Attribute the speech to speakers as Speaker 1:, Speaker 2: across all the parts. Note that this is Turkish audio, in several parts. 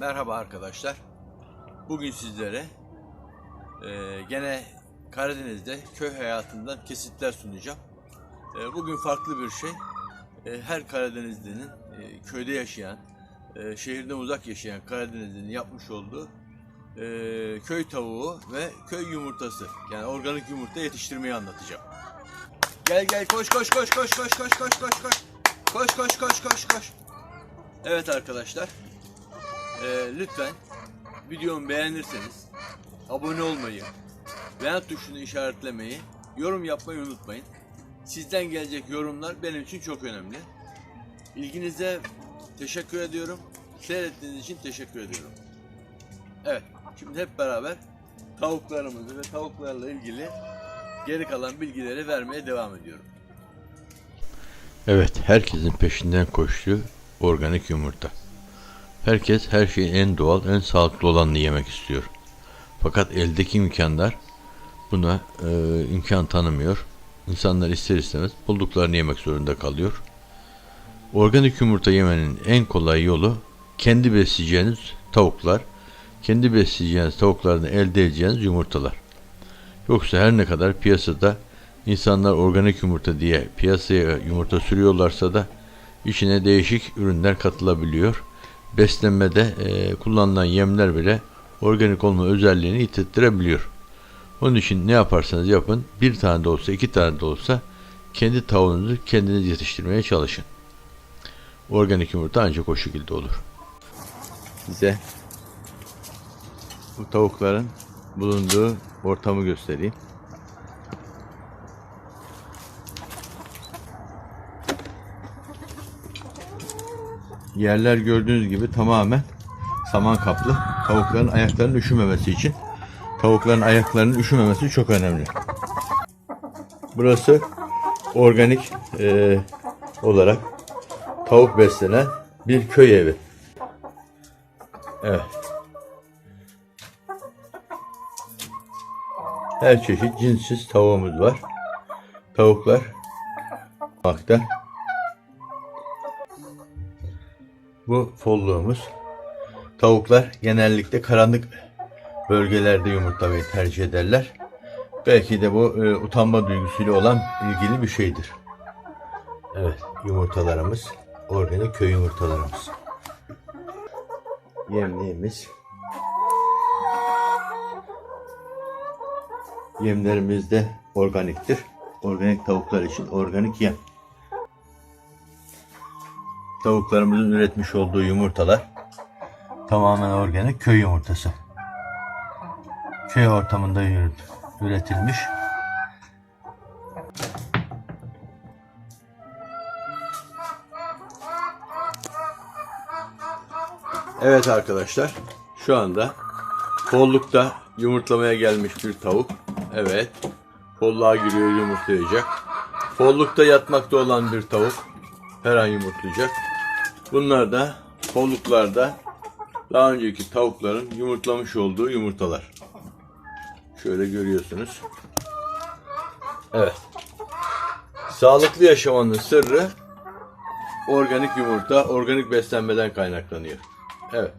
Speaker 1: Merhaba arkadaşlar. Bugün sizlere e, gene Karadeniz'de köy hayatından kesitler sunacağım. E, bugün farklı bir şey. E, her Karadenizli'nin e, köyde yaşayan, e, şehirden uzak yaşayan Karadenizli'nin yapmış olduğu e, köy tavuğu ve köy yumurtası yani organik yumurta yetiştirmeyi anlatacağım. Gel gel koş koş koş koş koş koş koş koş koş koş koş koş koş koş. Evet arkadaşlar. Ee, lütfen videomu beğenirseniz abone olmayı, beğen tuşunu işaretlemeyi, yorum yapmayı unutmayın. Sizden gelecek yorumlar benim için çok önemli. İlginize teşekkür ediyorum. Seyrettiğiniz için teşekkür ediyorum. Evet, şimdi hep beraber tavuklarımızı ve tavuklarla ilgili geri kalan bilgileri vermeye devam ediyorum.
Speaker 2: Evet, herkesin peşinden koştuğu organik yumurta. Herkes her şeyin en doğal, en sağlıklı olanını yemek istiyor. Fakat eldeki imkanlar buna e, imkan tanımıyor. İnsanlar ister istemez bulduklarını yemek zorunda kalıyor. Organik yumurta yemenin en kolay yolu kendi besleyeceğiniz tavuklar, kendi besleyeceğiniz tavuklardan elde edeceğiniz yumurtalar. Yoksa her ne kadar piyasada insanlar organik yumurta diye piyasaya yumurta sürüyorlarsa da içine değişik ürünler katılabiliyor. Beslenmede e, kullanılan yemler bile organik olma özelliğini yitirttirebiliyor. Onun için ne yaparsanız yapın bir tane de olsa iki tane de olsa kendi tavuğunuzu kendiniz yetiştirmeye çalışın. Organik yumurta ancak o şekilde olur. Size bu tavukların bulunduğu ortamı göstereyim. Yerler gördüğünüz gibi tamamen saman kaplı. Tavukların ayaklarının üşümemesi için. Tavukların ayaklarının üşümemesi çok önemli. Burası organik eee, olarak tavuk beslenen bir köy evi. Evet. Her çeşit cinsiz tavuğumuz var. Tavuklar bakta. Bu folluğumuz. Tavuklar genellikle karanlık bölgelerde yumurtlamayı tercih ederler. Belki de bu e, utanma duygusuyla olan ilgili bir şeydir. Evet, yumurtalarımız, organik köy yumurtalarımız. Yemliğimiz. Yemlerimiz de organiktir. Organik tavuklar için organik yem. Tavuklarımızın üretmiş olduğu yumurtalar tamamen organik köy yumurtası. Köy ortamında üretilmiş. Evet arkadaşlar, şu anda kollukta yumurtlamaya gelmiş bir tavuk. Evet, kolluğa giriyor yumurtlayacak. Kollukta yatmakta olan bir tavuk her an yumurtlayacak. Bunlar da kolluklarda daha önceki tavukların yumurtlamış olduğu yumurtalar. Şöyle görüyorsunuz. Evet. Sağlıklı yaşamanın sırrı organik yumurta, organik beslenmeden kaynaklanıyor. Evet.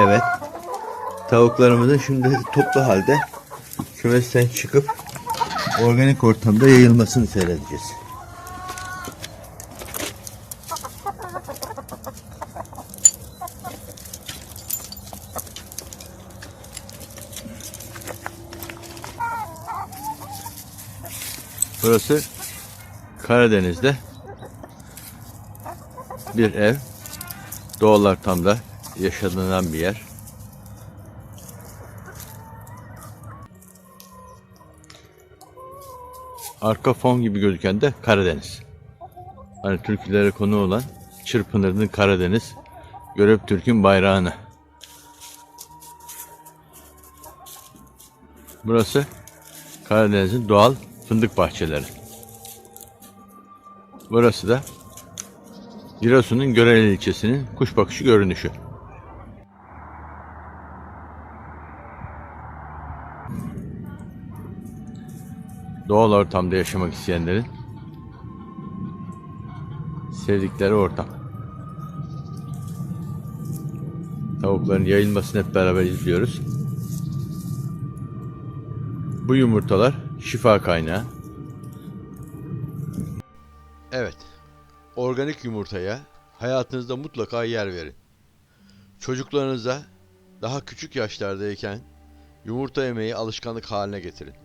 Speaker 2: Evet. Tavuklarımızın şimdi toplu halde kümesten çıkıp organik ortamda yayılmasını seyredeceğiz. Burası Karadeniz'de bir ev. Doğal ortamda yaşanılan bir yer. Arka fon gibi gözüken de Karadeniz. Hani türkülere konu olan Çırpınır'ın Karadeniz, Görüp Türk'ün bayrağını. Burası Karadeniz'in doğal fındık bahçeleri. Burası da Giresun'un Görel ilçesinin kuş bakışı görünüşü. Doğal ortamda yaşamak isteyenlerin sevdikleri ortam. Tavukların yayılmasını hep beraber izliyoruz. Bu yumurtalar şifa kaynağı. Evet. Organik yumurtaya hayatınızda mutlaka yer verin. Çocuklarınıza daha küçük yaşlardayken yumurta yemeyi alışkanlık haline getirin.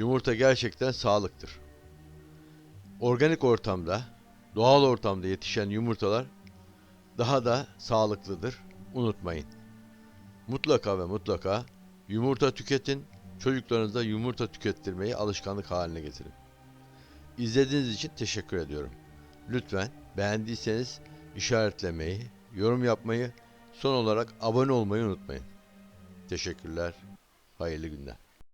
Speaker 2: Yumurta gerçekten sağlıktır. Organik ortamda, doğal ortamda yetişen yumurtalar daha da sağlıklıdır. Unutmayın. Mutlaka ve mutlaka yumurta tüketin. Çocuklarınıza yumurta tükettirmeyi alışkanlık haline getirin. İzlediğiniz için teşekkür ediyorum. Lütfen beğendiyseniz işaretlemeyi, yorum yapmayı, son olarak abone olmayı unutmayın. Teşekkürler. Hayırlı günler.